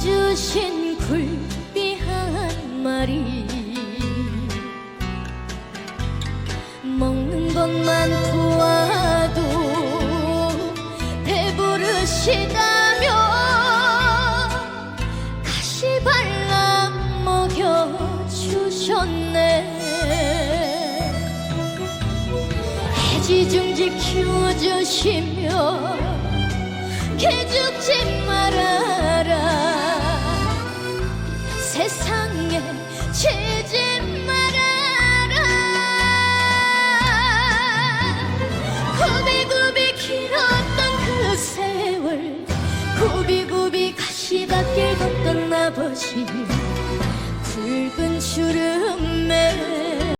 주신 굴비 한 마리 먹는 것만 도와도 배부르시다며 가시발랑 먹여주셨네. 해지중지 키워주시며 개죽지 세상에 죄지 말아라. 굽이굽이 길었던 그 세월 굽이굽이 가시밭길 걷던 아버지 굵은 줄을